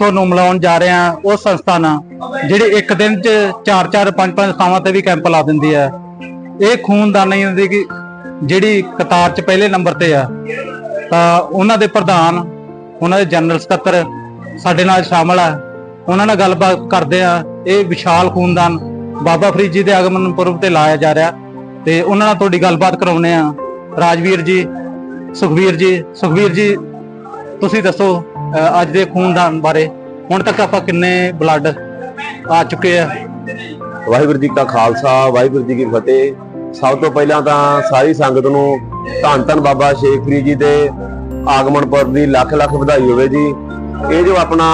ਤੁਹਾਨੂੰ ਮਿਲਾਉਣ ਜਾ ਰਹੇ ਹਾਂ, ਉਹ ਸੰਸਥਾ ਨਾਲ ਜਿਹੜੇ ਇੱਕ ਦਿਨ 'ਚ 4-4 5-5 ਥਾਵਾਂ ਤੇ ਵੀ ਕੈਂਪ ਲਾ ਦਿੰਦੀ ਹੈ। ਇਹ ਖੂਨਦਾਨੀ ਦੀ ਕਿ ਜਿਹੜੀ ਕਤਾਰ 'ਚ ਪਹਿਲੇ ਨੰਬਰ ਤੇ ਆ। ਤਾਂ ਉਹਨਾਂ ਦੇ ਪ੍ਰਧਾਨ, ਉਹਨਾਂ ਦੇ ਜਨਰਲ ਸਕੱਤਰ ਸਾਡੇ ਨਾਲ ਸ਼ਾਮਲ ਆ। ਉਹਨਾਂ ਨਾਲ ਗੱਲਬਾਤ ਕਰਦੇ ਆ। ਇਹ ਵਿਸ਼ਾਲ ਖੂਨਦਾਨ ਬਾਬਾ ਫਰੀਦ ਜੀ ਦੇ ਆਗਮਨ ਪੁਰਬ ਤੇ ਲਾਇਆ ਜਾ ਰਿਹਾ। ਤੇ ਉਹਨਾਂ ਨਾਲ ਤੁਹਾਡੀ ਗੱਲਬਾਤ ਕਰਾਉਨੇ ਆ। ਰਾਜਵੀਰ ਜੀ ਸੁਖਵੀਰ ਜੀ ਸੁਖਵੀਰ ਜੀ, ਤੁਸੀਂ ਦੱਸੋ ਅੱਜ ਦੇ ਖੂਨਦਾਨ ਬਾਰੇ। ਹੁਣ ਤੱਕ ਆਪਾਂ ਕਿੰਨੇ ਬਲੱਡ ਆ ਚੁੱਕੇ ਆ? ਵਾਹਿਗੁਰੂ ਜੀ ਕਾ ਖਾਲਸਾ, ਵਾਹਿਗੁਰੂ ਜੀ ਕੀ ਫਤਿਹ। ਸਭ ਤੋਂ ਪਹਿਲਾਂ ਤਾਂ ਸਾਰੀ ਸੰਗਤ ਨੂੰ ਧੰਨ ਧੰਨ ਬਾਬਾ ਸ਼ੇਖ ਫਰੀਦ ਜੀ ਦੇ ਆਗਮਨ ਪੁਰਬ ਦੀ ਲੱਖ ਲੱਖ ਵਧਾਈ ਹੋਵੇ ਜੀ। ਇਹ ਜੋ ਆਪਣਾ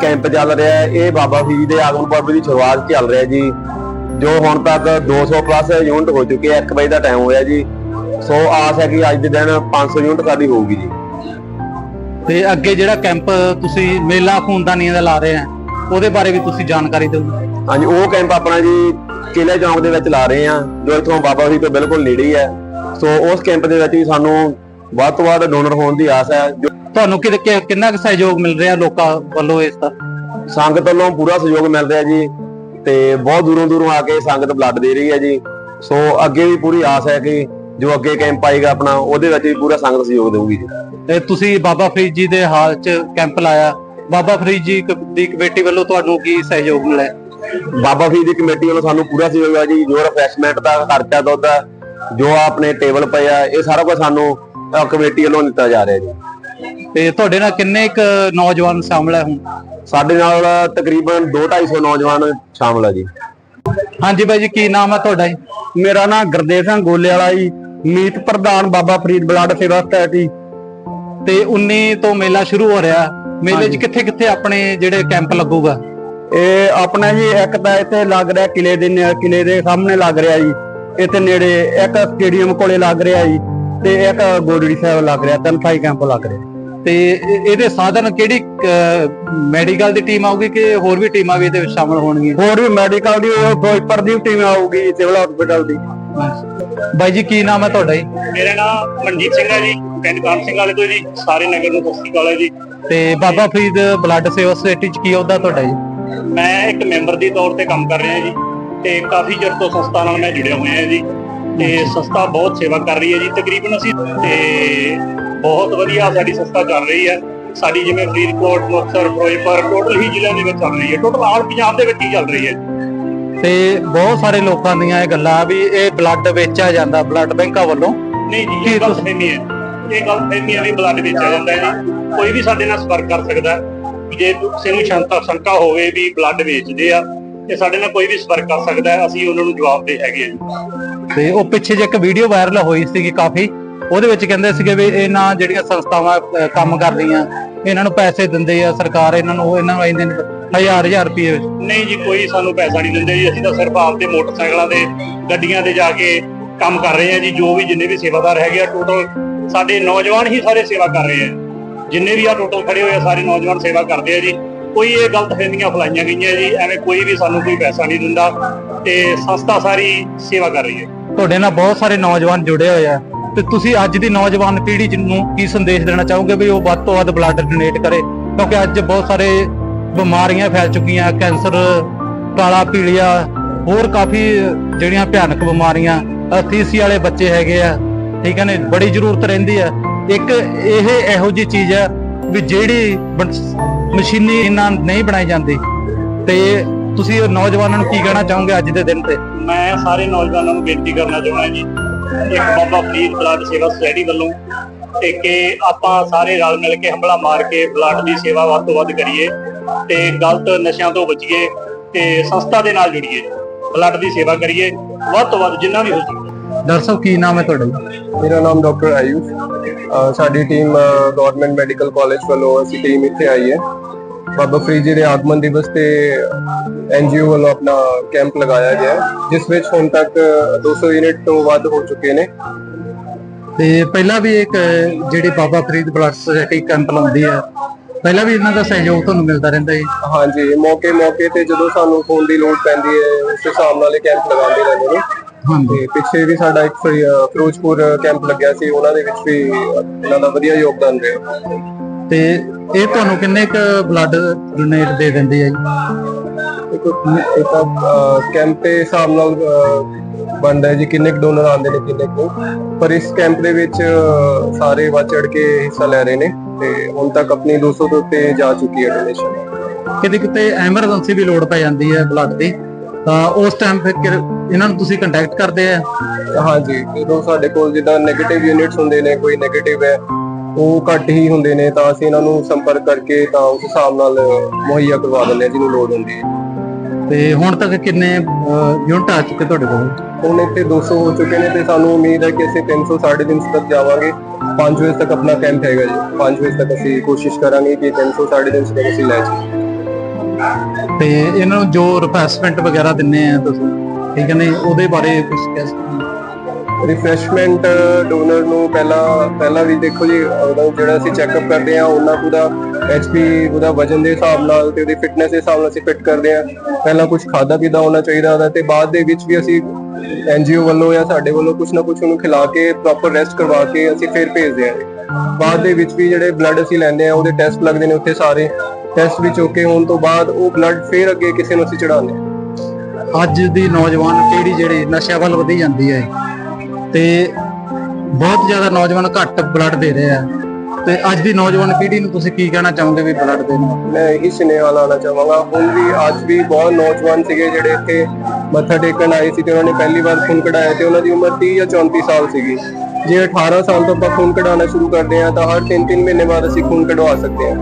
ਕੈਂਪ ਚੱਲ ਰਿਹਾ ਹੈ, ਇਹ ਬਾਬਾ ਫਰੀਦ ਦੇ ਆਗਮਨ ਪੁਰਬ ਦੀ ਸ਼ੁਰੂਆਤ ਚੱਲ ਰਿਹਾ ਜੀ। ਜੋ ਹੁਣ ਤੱਕ 200 ਪਲੱਸ ਯੂਨਿਟ ਹੋ ਚੁੱਕੇ ਆ 1 ਵਜੇ ਦਾ ਟਾਈਮ ਹੋਇਆ ਜੀ। ਸੋ ਆਸ ਹੈ ਕਿ ਅੱਜ ਦੇ ਦਿਨ 500 ਯੂਨਿਟ ਸਾਡੀ ਹੋਊਗੀ ਜੀ। ਤੇ ਅੱਗੇ ਜਿਹੜਾ ਕੈਂਪ ਤੁਸੀਂ ਮੇਲਾ ਖੂਨਦਾਨੀਆਂ ਦਾ ਲਾ ਰਹੇ ਆ ਉਹਦੇ ਬਾਰੇ ਵੀ ਤੁਸੀਂ ਜਾਣਕਾਰੀ ਦਿਓ ਹਾਂਜੀ ਉਹ ਕੈਂਪ ਆਪਣਾ ਜੀ ਕਿਲੇ ਚੌਂਕ ਦੇ ਵਿੱਚ ਲਾ ਰਹੇ ਆ ਜੋ ਇੱਥੋਂ ਬਾਬਾ ਫਰੀਦ ਤੋਂ ਬਿਲਕੁਲ ਨੇੜੇ ਹੀ ਹੈ ਸੋ ਉਸ ਕੈਂਪ ਦੇ ਵਿੱਚ ਵੀ ਸਾਨੂੰ ਵੱਧ ਤੋਂ ਵੱਧ ਡੋਨਰ ਹੋਣ ਦੀ ਆਸ ਹੈ ਜੋ ਤੁਹਾਨੂੰ ਕਿ- ਕਿ- ਕਿੰਨਾ ਕੁ ਸਹਿਯੋਗ ਮਿਲ ਰਿਹਾ ਲੋਕਾਂ ਵੱਲੋਂ ਇਸ ਦਾ? ਸੰਗਤ ਵੱਲੋਂ ਪੂਰਾ ਸਹਿਯੋਗ ਮਿਲ ਰਿਹਾ ਜੀ ਤੇ ਬਹੁਤ ਦੂਰੋਂ ਦੂਰੋਂ ਆ ਕੇ ਸੰਗਤ ਬਲੱਡ ਦੇ ਰਹੀ ਹੈ ਜੀ। ਸੋ ਅੱਗੇ ਵੀ ਪੂਰੀ ਆਸ ਹੈ ਕਿ ਜੋ ਅੱਗੇ ਕੈਂਪ ਆਏਗਾ ਆਪਣਾ ਉਹਦੇ ਵਿੱਚ ਵੀ ਪੂਰਾ ਸੰਗਤ ਸਹਿਯੋਗ ਦੇਊਗੀ ਜੀ। ਤੇ ਤੁਸੀਂ ਬਾਬਾ ਫਰੀਦ ਜੀ ਦੇ ਹਾਲ 'ਚ ਕੈਂਪ ਲਾਇਆ। ਬਾਬਾ ਫਰੀਦ ਜੀ ਕ- ਦੀ ਕਮੇਟੀ ਵੱਲੋਂ ਤੁਹਾਨੂੰ ਕੀ ਸਹਿਯੋਗ ਮਿਲਿਆ? ਬਾਬਾ ਫਰੀਦ ਦੀ ਕਮੇਟੀ ਵੱਲੋਂ ਸਾਨੂੰ ਪੂਰਾ ਸਹਿਯੋਗ ਹੈ ਜੀ ਜੋ ਰਿਫਰੈਸ਼ਮੈਂਟ ਦਾ ਖਰਚਾ ਦੁੱਧ ਦਾ ਜੋ ਆਪਣੇ ਟੇਬਲ ਪਏ ਆ ਇਹ ਸਾਰਾ ਕੁਝ ਸਾਨੂੰ ਅਹ, ਕਮੇਟੀ ਵੱਲੋਂ ਦਿੱਤਾ ਜਾ ਰਿਹਾ ਜੀ। ਤੇ ਤੁਹਾਡੇ ਨਾਲ ਕਿੰਨੇ ਕੁ ਨੌਜਵਾਨ ਸ਼ਾਮਲ ਹੈ ਹੁਣ? ਸਾਡੇ ਨਾਲ ਤਕਰੀਬਨ 2-250 ਨੌਜਵਾਨ ਸ਼ਾਮਲ ਆ ਜੀ। ਹਾਂਜੀ ਬਾਈ ਜੀ ਕੀ ਨਾਮ ਹੈ ਤੁਹਾਡਾ ਜੀ? ਮੇਰਾ ਨਾਮ ਗੁਰਦੇਵ ਸਿੰਘ ਗੋਲੇ ਵਾਲਾ ਜੀ। ਮੀਤ ਪ੍ਰਧਾਨ ਬਾਬਾ ਫਰੀਦ ਬਲੱਡ ਸੇਵਾ ਸੋਸਾਇਟੀ ਤੇ 19 ਤੋਂ ਮੇਲਾ ਸ਼ੁਰੂ ਹੋ ਰਿਹਾ। ਮੇਲੇ 'ਚ ਕਿੱਥੇ ਕਿੱਥੇ ਆਪਣੇ ਜਿਹੜੇ ਕੈਂਪ ਲੱਗੂਗਾ? ਇਹ ਆਪਣਾ ਜੀ ਇੱਕ ਤਾਂ ਇੱਥੇ ਲੱਗ ਰਿਹਾ ਕਿਲੇ ਦੇ ਕਿਲੇ ਦੇ ਸਾਹਮਣੇ ਲੱਗ ਰਿਹਾ ਜੀ। ਇੱਥੇ ਨੇੜੇ ਇੱਕ ਸਟੇਡੀਅਮ ਕੋਲੇ ਲੱਗ ਰਿਹਾ ਜੀ ਤੇ ਇੱਕ ਗੋਦੜੀ ਸਾਹਿਬ ਲੱਗ ਰਿਹਾ ਤਿੰਨ ਥਾਈ ਕੈਂਪ ਲੱਗ ਰਿਹਾ। ਤੇ ਇਹ- ਇਹਦੇ ਸਾਧਨ ਕਿਹੜੀ ਮੈਡੀਕਲ ਦੀ ਟੀਮ ਆਊਗੀ ਕਿ ਹੋਰ ਵੀ ਟੀਮਾਂ ਵੀ ਇਹਦੇ ਵਿੱਚ ਸ਼ਾਮਲ ਹੋਣਗੀਆਂ? ਹੋਰ ਵੀ ਮੈਡੀਕਲ ਦੀ ਉਹ ਫਿਰੋਜ਼ਪੁਰ ਦੀ ਟੀਮ ਆਊਗੀ ਸਿਵਲ ਹਸਪੀਟਲ ਦੀ। ਬਾਈ ਜੀ ਕੀ ਨਾਮ ਹੈ ਤੁਹਾਡਾ ਜੀ? ਮੇਰਾ ਨਾਮ ਮਨਜੀਤ ਸਿੰਘ ਹੈ ਜੀ ਪਿੰਡ ਕਾਨ ਸਿੰਘ ਵਾਲੇ ਤੋਂ ਜੀ ਸਾਰੇ ਨਗਰ ਨੂੰ ਸਤਿ ਸ਼੍ਰੀ ਅਕਾਲ ਹੈ ਜੀ। ਤੇ ਬਾਬਾ ਫਰੀਦ ਬਲੱਡ ਸੇਵਾ ਸੁਸਾਇਟੀ 'ਚ ਕੀ ਅਹੁਦਾ ਤੁਹਾਡਾ ਜੀ? ਮੈਂ ਇੱਕ ਮੈਂਬਰ ਦੀ ਤੌਰ ਤੇ ਕੰਮ ਕਰ ਰਿਹਾ ਜੀ ਤੇ ਕਾਫੀ ਚਿਰ ਤੋਂ ਸੰਸਥਾ ਨਾਲ ਮੈਂ ਜੁੜਿਆ ਹੋਇਆ ਹਾਂ ਜੀ ਤੇ ਸੰਸਥਾ ਬਹੁਤ ਸੇਵਾ ਕਰ ਰਹੀ ਹੈ ਜੀ ਤਕਰੀਬਨ ਅਸੀਂ ਤੇ ਬਹੁਤ ਵਧੀਆ ਸਾਡੀ ਸੰਸਥਾ ਚੱਲ ਰਹੀ ਹੈ। ਸਾਡੀ ਜਿਵੇਂ ਫਰੀਦਕੋਟ ਮੁਕਤਸਰ ਫਿਰੋਜ਼ਪੁਰ ਟੋਟਲ ਹੀ ਜ਼ਿਲ੍ਹਿਆਂ ਦੇ ਵਿੱਚ ਚੱਲ ਰਹੀ ਹੈ। ਟੋਟਲ ਆਲ ਪੰਜਾਬ ਦੇ ਵਿੱਚ ਹੀ ਚੱਲ ਰਹੀ ਹੈ। ਤੇ ਬਹੁਤ ਸਾਰੇ ਲੋਕਾਂ ਦੀਆਂ ਇਹ ਗੱਲਾਂ ਵੀ ਇਹ ਬਲੱਡ ਵੇਚਿਆ ਜਾਂਦਾ ਬਲੱਡ ਬੈਂਕਾਂ ਵੱਲੋਂ। ਨਹੀਂ ਜੀ ਇਹ ਗੱਲ ਫਹਿਮੀ ਹੈ। ਇਹ ਗੱਲ ਫਹਿਮੀ ਹੈ ਵੀ ਬਲੱਡ ਵੇਚਿਆ ਜਾਂਦਾ ਹੈ। ਕੋਈ ਵੀ ਸਾਡੇ ਨਾਲ ਸੰਪਰਕ ਕਰ ਸਕਦਾ ਜੇ ਸਿੰਘ ਸ਼ੰਤਾ ਸੰਕਾ ਹੋਵੇ ਵੀ ਬਲੱਡ ਵੇਚਦੇ ਆ ਤੇ ਸਾਡੇ ਨਾਲ ਕੋਈ ਵੀ ਸੰਪਰਕ ਕਰ ਸਕਦਾ ਹੈ ਅਸੀਂ ਉਹਨਾਂ ਨੂੰ ਜਵਾਬ ਦੇ ਹੈਗੇ ਆ ਤੇ ਉਹ ਪਿੱਛੇ ਜੇ ਇੱਕ ਵੀਡੀਓ ਵਾਇਰਲ ਹੋਈ ਸੀਗੀ ਕਾਫੀ। ਉਹਦੇ ਵਿੱਚ ਕਹਿੰਦੇ ਸੀਗੇ ਵੀ ਇਹਨਾਂ ਜਿਹੜੀਆਂ ਸੰਸਥਾਵਾਂ ਕੰਮ ਕਰ ਰਹੀਆਂ ਇਹਨਾਂ ਨੂੰ ਪੈਸੇ ਦਿੰਦੇ ਆ ਸਰਕਾਰ ਇਹਨਾਂ ਨੂੰ ਇਹਨਾਂ ਨੂੰ ਆਈਂਦੇ ਨੇ ਹਜ਼ਾਰ ਹਜ਼ਾਰ ਰੁਪਏ ਵਿੱਚ। ਨਹੀਂ ਜੀ ਕੋਈ ਸਾਨੂੰ ਪੈਸਾ ਨਹੀਂ ਦਿੰਦੇ ਜੀ। ਅਸੀਂ ਤਾਂ ਸਿਰਫ ਆਪਦੇ ਮੋਟਰਸਾਈਕਲਾਂ ਦੇ ਗੱਡੀਆਂ ਤੇ ਜਾ ਕੇ ਕੰਮ ਕਰ ਰਹੇ ਆ ਜੀ। ਜੋ ਵੀ ਜਿੰਨੇ ਵੀ ਸੇਵਾਦਾਰ ਹੈਗੇ ਆ ਟੋਟਲ ਸਾਡੇ ਨੌਜਵਾਨ ਹੀ ਸਾਰੇ ਸੇਵਾ ਕਰ ਰਹੇ ਆ। ਜਿੰਨੇ ਵੀ ਆ ਟੋਟਲ ਖੜੇ ਹੋਏ ਆ ਸਾਰੇ ਨੌਜਵਾਨ ਸੇਵਾ ਕਰਦੇ ਆ ਜੀ। ਕੋਈ ਇਹ ਗਲਤ ਫਹਿਮੀਆਂ ਫਲਾਈਆਂ ਗਈਆਂ ਜੀ। ਐਵੇਂ ਕੋਈ ਵੀ ਸਾਨੂੰ ਕੋਈ ਪੈਸਾ ਨਹੀਂ ਦਿੰਦਾ ਤੇ ਸੰਸਥਾ ਸਾਰੀ ਸੇਵਾ ਕਰ ਰਹੀ ਹੈ। ਤੁਹਾਡੇ ਨਾਲ ਬਹੁਤ ਸਾਰੇ ਨੌਜਵਾਨ ਜੁੜੇ ਹੋਏ ਆ। ਤੇ ਤੁਸੀਂ ਅੱਜ ਦੀ ਨੌਜਵਾਨ ਪੀੜ੍ਹੀ ਨੂੰ ਕੀ ਸੰਦੇਸ਼ ਦੇਣਾ ਚਾਹੋਗੇ ਵੀ ਉਹ ਵੱਧ ਤੋਂ ਵੱਧ ਬਲੱਡ ਡੋਨੇਟ ਕਰੇ? ਕਿਉਂਕਿ ਅੱਜ ਬਹੁਤ ਸਾਰੇ ਬਿਮਾਰੀਆਂ ਫੈਲ ਚੁੱਕੀਆਂ, ਕੈਂਸਰ, ਕਾਲਾ ਪੀਲੀਆ, ਹੋਰ ਕਾਫੀ ਜਿਹੜੀਆਂ ਭਿਆਨਕ ਬਿਮਾਰੀਆਂ ਅਥੀਸੀ ਵਾਲੇ ਬੱਚੇ ਹੈਗੇ ਆ, ਠੀਕ ਹੈ ਨੇ? ਬੜੀ ਜ਼ਰੂਰਤ ਰਹਿੰਦੀ ਆ। ਇੱਕ ਇਹ ਇਹੋ ਜੀ ਚੀਜ਼ ਆ ਵੀ ਜਿਹੜੀ ਮਸ਼ੀਨੀ ਇਹਨਾਂ ਨਹੀਂ ਬਣਾਈ ਜਾਂਦੀ। ਤੇ ਤੁਸੀਂ ਨੌਜਵਾਨਾਂ ਨੂੰ ਕੀ ਕਹਿਣਾ ਚਾਹੋਗੇ ਅੱਜ ਦੇ ਦਿਨ ਤੇ? ਮੈਂ ਸਾਰੇ ਨੌਜਵਾਨਾਂ ਨੂੰ ਬੇਨਤੀ ਕਰਨਾ ਚਾਹੁੰਦਾ ਜੀ, ਇੱਕ ਬਾਬਾ ਫਰੀਦ ਬਲੱਡ ਸੇਵਾ ਸੁਸਾਇਟੀ ਵੱਲੋਂ, ਤੇ ਕਿ ਆਪਾਂ ਸਾਰੇ ਰਲ ਮਿਲ ਕੇ ਹਮਲਾ ਮਾਰ ਕੇ ਬਲੱਡ ਦੀ ਸੇਵਾ ਵੱਧ ਤੋਂ ਵੱਧ ਕਰੀਏ। ਤੇ ਗਲਤ ਨਸ਼ਿਆਂ ਤੋਂ ਬਚੀਏ ਤੇ ਸੰਸਥਾ ਦੇ ਨਾਲ ਜੁੜੀਏ ਬਲੱਡ ਦੀ ਸੇਵਾ ਕਰੀਏ ਵੱਧ ਤੋਂ ਵੱਧ ਜਿੰਨਾ ਵੀ ਹੋ ਸਕੇ। ਡਾਕਟਰ ਸਾਹਿਬ ਕੀ ਨਾਮ ਹੈ ਤੁਹਾਡਾ ਮੇਰਾ ਨਾਮ ਡਾਕਟਰ ਆਯੂਸ਼। ਸਾਡੀ ਟੀਮ ਗਵਰਨਮੈਂਟ ਮੈਡੀਕਲ ਕਾਲਜ ਵੱਲੋਂ ਅਸੀਂ ਟੀਮ ਇੱਥੇ ਆਈ ਹੈ। ਬਾਬਾ ਫਰੀਦ ਜੀ ਦੇ ਆਗਮਨ ਦਿਵਸ ਤੇ ਐਨਜੀਓ ਵੱਲੋਂ ਆਪਣਾ ਕੈਂਪ ਲਗਾਇਆ ਗਿਆ ਜਿਸ ਵਿੱਚ ਹੁਣ ਤੱਕ 200 ਯੂਨਿਟ ਤੋਂ ਵੱਧ ਹੋ ਚੁੱਕੇ ਨੇ। ਤੇ ਪਹਿਲਾਂ ਵੀ ਇੱਕ ਜਿਹੜੀ Baba Farid blood society camp ਲਾਉਂਦੀ ਹੈ ਪਹਿਲਾਂ ਵੀ ਇਹਨਾਂ ਦਾ ਸਹਿਯੋਗ ਤੁਹਾਨੂੰ ਮਿਲਦਾ ਰਹਿੰਦਾ ਹੈ ਹਾਂਜੀ ਮੌਕੇ ਮੌਕੇ ਤੇ ਜਦੋਂ ਸਾਨੂੰ ਖੂਨ ਦੀ ਲੋੜ ਪੈਂਦੀ ਹੈ ਉਸ ਹਿਸਾਬ ਨਾਲ ਇਹ ਕੈਂਪ ਲਗਾਉਂਦੇ ਰਹਿੰਦੇ ਨੇ। ਹਾਂਜੀ। ਤੇ ਪਿੱਛੇ ਵੀ ਸਾਡਾ ਇੱਕ ਫਿਰੋਜ਼ਪੁਰ ਕੈਂਪ ਲੱਗਿਆ ਸੀ ਉਹਨਾਂ ਦੇ ਵਿੱਚ ਵੀ ਇਹਨਾਂ ਦਾ ਵਧੀਆ ਯੋਗਦਾਨ ਰਿਹਾ। ਤੇ ਇਹ ਤੁਹਾਨੂੰ ਕਿੰਨੇ ਕੁ ਬਲੱਡ ਡੋਨੇਟ ਦੇ ਦਿੰਦੇ ਆ ਜੀ? ਇੱਕ ਇੱਕ ਕੈਂਪ ਦੇ ਹਿਸਾਬ ਨਾਲ ਹੈ ਜੀ ਕਿੰਨੇ ਡੋਨਰ ਆਉਂਦੇ ਨੇ ਕਿੰਨੇ ਕੁ ਪਰ ਇਸ ਕੈਂਪ ਦੇ ਵਿੱਚ ਸਾਰੇ ਵੱਧ ਚੜ ਕੇ ਹਿੱਸਾ ਲੈ ਰਹੇ ਨੇ। ਤੇ ਹੁਣ ਤੱਕ ਆਪਣੀ 200 ਤੋਂ ਉੱਤੇ ਜਾ ਚੁੱਕੀ ਹੈ ਡੋਨੇਸ਼ਨ ਕਿਤੇ ਕਿਤੇ ਐਮਰਜੈਂਸੀ ਵੀ ਲੋੜ ਪੈ ਜਾਂਦੀ ਹੈ ਬਲੱਡ ਦੀ। ਤਾਂ ਉਸ ਟਾਈਮ ਫਿਰ ਇਹਨਾਂ ਨੂੰ ਤੁਸੀਂ ਕੰਟੈਕਟ ਕਰਦੇ ਆ? ਹਾਂਜੀ ਜਦੋਂ ਸਾਡੇ ਕੋਲ ਜਿੱਦਾਂ 네ਗੇਟਿਵ ਯੂਨਿਟਸ ਹੁੰਦੇ ਨੇ ਕੋਈ 네ਗੇਟਿਵ ਹੈ ਉਹ ਘੱਟ ਹੀ ਹੁੰਦੇ ਨੇ ਤਾਂ ਅਸੀਂ ਇਹਨਾਂ ਨੂੰ ਸੰਪਰਕ ਕਰਕੇ ਤਾਂ ਉਸ ਹਿਸਾਬ ਨਾਲ ਮੁਹੱਈਆ ਕਰਵਾ ਦਿੰਦੇ ਜਿਹਨੂੰ ਲੋੜ ਹੁੰਦੀ ਹੈ। ਤੇ ਹੁਣ ਤੱਕ ਕਿੰਨੇ ਯੂਨਿਟ ਆ ਚੁੱਕੇ ਤੁਹਾਡੇ ਕੋਲ? ਹੁਣ ਇੱਥੇ 200 ਹੋ ਚੁੱਕੇ ਨੇ ਤੇ ਸਾਨੂੰ ਉਮੀਦ ਹੈ ਕਿ ਅਸੀਂ 300 350 ਤੱਕ ਜਾਵਾਂਗੇ। 5 ਵਜੇ ਤੱਕ ਆਪਣਾ ਕੈਂਪ ਹੈਗਾ ਜੀ। 5 ਵਜੇ ਤੱਕ ਅਸੀਂ ਕੋਸ਼ਿਸ਼ ਕਰਾਂਗੇ ਕਿ 300 350 ਤੱਕ ਅਸੀਂ ਲੈ ਜਾਈਏ। ਤੇ ਇਹਨਾਂ ਨੂੰ ਜੋ ਰਿਫਰੈਸ਼ਮੈਂਟ ਵਗੈਰਾ ਦਿੰਨੇ ਆ ਤੁਸੀਂ, ਠੀਕ ਹੈ ਨੇ ਉਹਦੇ ਬਾਰੇ ਕੁਝ ਕਹਿ ਸਕਦੇ ਰਿਫਰੈਸ਼ਮੈਂਟ ਡੋਨਰ uh, ਨੂੰ ਪਹਿਲਾਂ ਪਹਿਲਾਂ ਵੀ ਦੇਖੋ ਜੀ, ਉਹਦਾ ਜਿਹੜਾ ਅਸੀਂ ਚੈੱਕਅਪ ਕਰਦੇ ਆ ਉਹਨਾਂ ਉਹਦਾ ਐਚਪੀ ਉਹਦਾ ਵਜਨ ਦੇ ਹਿਸਾਬ ਨਾਲ ਤੇ ਉਹਦੀ ਫਿਟਨੈਸ ਦੇ ਹਿਸਾਬ ਨਾਲ ਅਸੀਂ ਫਿਟ ਕਰਦੇ ਆ ਪਹਿਲਾਂ ਕੁਝ ਖਾਦਾ ਪੀਦਾ ਹੋਣਾ ਚਾਹੀਦਾ ਉਹਦਾ ਤੇ ਬਾਅਦ ਦੇ ਵਿੱਚ ਵੀ ਅਸੀਂ ਐਨਜੀਓ ਵੱਲੋਂ ਜਾਂ ਸਾਡੇ ਵੱਲੋਂ ਕੁਝ ਨਾ ਕੁਝ ਉਹਨੂੰ ਖਿਲਾ ਕੇ ਪ੍ਰੋਪਰ ਰੈਸਟ ਕਰਵਾ ਕੇ ਅਸੀਂ ਫਿਰ ਭੇਜਦੇ ਆ ਬਾਅਦ ਦੇ ਵਿੱਚ ਵੀ ਜਿਹੜੇ ਬਲੱਡ ਅਸੀਂ ਲੈਂਦੇ ਆ ਉਹਦੇ ਟੈਸਟ ਲੱਗਦੇ ਨੇ ਉੱਥੇ ਸਾਰੇ। ਟੈਸਟ ਵਿੱਚ ਓਕੇ ਹੋਣ ਤੋਂ ਬਾਅਦ ਉਹ ਬਲੱਡ ਫਿਰ ਅੱਗੇ ਕਿਸੇ ਨੂੰ ਅਸੀਂ ਚੜਾਉਂਦੇ ਆ ਅੱਜ ਦੀ ਨੌਜਵਾਨ ਪੀੜ੍ਹੀ ਜਿਹੜੀ ਨਸ਼ਿਆਂ ਵੱਲ ਵਧੀ ਜਾਂਦੀ ਹੈ ਤੇ ਬਹੁਤ ਜ਼ਿਆਦਾ ਨੌਜਵਾਨ ਘੱਟ ਬਲੱਡ ਦੇ ਰਹੇ ਆ। ਤੇ ਅੱਜ ਦੀ ਨੌਜਵਾਨ ਪੀੜ੍ਹੀ ਨੂੰ ਤੁਸੀਂ ਕੀ ਕਹਿਣਾ ਚਾਹੋਗੇ ਵੀ ਬਲੱਡ ਦੇਣ ਮੈਂ ਇਹੀ ਸੁਨੇਹਾ ਲਾਣਾ ਚਾਹਾਂਗਾ। ਹੁਣ ਵੀ ਅੱਜ ਵੀ ਬਹੁਤ ਨੌਜਵਾਨ ਸੀਗੇ ਜਿਹੜੇ ਇੱਥੇ ਮੱਥਾ ਟੇਕਣ ਆਏ ਸੀ ਤੇ ਉਹਨਾਂ ਨੇ ਪਹਿਲੀ ਵਾਰ ਖੂਨ ਕਢਾਇਆ ਤੇ ਉਹਨਾਂ ਦੀ ਉਮਰ 30 ਜਾਂ 34 ਸਾਲ ਸੀਗੀ। ਜੇ 18 ਸਾਲ ਤੋਂ ਆਪਾਂ ਖੂਨ ਕਢਾਉਣਾ ਸ਼ੁਰੂ ਕਰਦੇ ਹਾਂ ਤਾਂ ਹਰ 3-3 ਮਹੀਨੇ ਬਾਅਦ ਅਸੀਂ ਖੂਨ ਕਢਵਾ ਸਕਦੇ ਹਾਂ।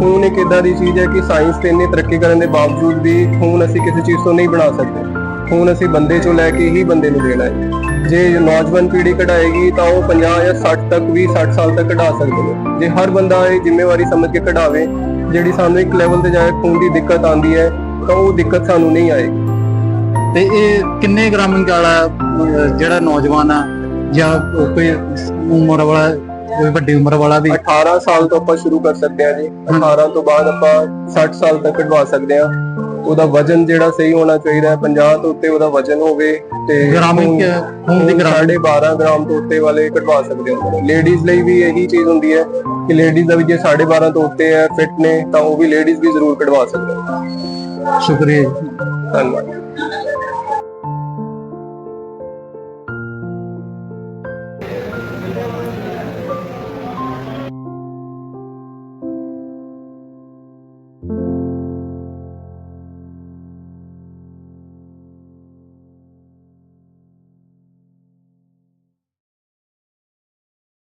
ਖੂਨ ਇੱਕ ਇਦਾਂ ਦੀ ਚੀਜ਼ ਹੈ ਕਿ ਸਾਇੰਸ ਤੇ ਇੰਨੀ ਤਰੱਕੀ ਕਰਨ ਦੇ ਬਾਵਜੂਦ ਵੀ ਖੂਨ ਅਸੀਂ ਕਿਸੇ ਚੀਜ਼ ਤੋਂ ਨਹੀਂ ਬਣਾ ਸਕਦੇ। ਖੂਨ ਅਸੀਂ ਬੰਦੇ ਚੋਂ ਲੈ ਕੇ ਹੀ ਬੰਦੇ ਨੂੰ ਦੇਣਾ ਹੈ। ਜੇ ਨੌਜਵਾਨ ਪੀੜ੍ਹੀ ਕਢਾਏਗੀ ਤਾਂ ਉਹ 50 ਜਾਂ 60 ਤੱਕ ਵੀ 60 ਸਾਲ ਤੱਕ ਕਢਾ ਸਕਦੇ ਨੇ। ਜੇ ਹਰ ਬੰਦਾ ਇਹ ਜ਼ਿੰਮੇਵਾਰੀ ਸਮਝ ਕੇ ਕਢਾਵੇ ਜਿਹੜੀ ਸਾਨੂੰ ਇੱਕ ਲੈਵਲ ਤੇ ਜਾਏ ਖੂਨ ਦੀ ਦਿੱਕਤ ਆਂਦੀ ਹੈ ਤਾਂ ਉਹ ਦਿੱਕਤ ਸਾਨੂੰ ਨਹੀਂ ਆਏਗੀ। ਤੇ ਇਹ ਕਿੰਨੇ ਗ੍ਰਾਮਿੰਗ ਵਾਲਾ ਜਿਹੜਾ ਨੌਜਵਾਨ ਆ ਜਾਂ ਕੋਈ ਉਮਰ ਵਾਲਾ ਕੋਈ ਵੱਡੀ ਉਮਰ ਵਾਲਾ ਵੀ? 18 ਸਾਲ ਤੋਂ ਆਪਾਂ ਸ਼ੁਰੂ ਕਰ ਸਕਦੇ ਹਾਂ ਜੀ। 18 ਤੋਂ ਬਾਅਦ ਆਪਾਂ 60 ਸਾਲ ਤੱਕ ਕਢਵਾ ਸਕਦੇ ਹਾਂ। ਉਹਦਾ ਵਜਨ ਜਿਹੜਾ ਸਹੀ ਹੋਣਾ ਚਾਹੀਦਾ ਹੈ 50 ਤੋਂ ਉੱਤੇ ਉਹਦਾ ਵਜਨ ਹੋਵੇ ਤੇ ਗ੍ਰਾਮਿੰਗ ਖੂਨ- ਦੀ ਖੂਨ ਗ੍ਰਾਮਿੰਗ ਸਾਢੇ 12 ਗ੍ਰਾਮ ਤੋਂ ਉੱਤੇ ਵਾਲੇ ਕਢਵਾ ਸਕਦੇ ਹੋ। ਲੇਡੀਜ਼ ਲਈ ਵੀ ਇਹੀ ਚੀਜ਼ ਹੁੰਦੀ ਹੈ ਕਿ ਲੇਡੀਜ਼ ਦਾ ਵੀ ਜੇ 12.5 ਤੋਂ ਉੱਤੇ ਹੈ ਫਿਟ ਨੇ ਤਾਂ ਉਹ ਵੀ ਲੇਡੀਜ਼ ਵੀ ਜ਼ਰੂਰ ਕਢਵਾ ਸਕਦੇ ਹੋ। ਸ਼ੁਕਰੀਆ। ਧੰਨਵਾਦ।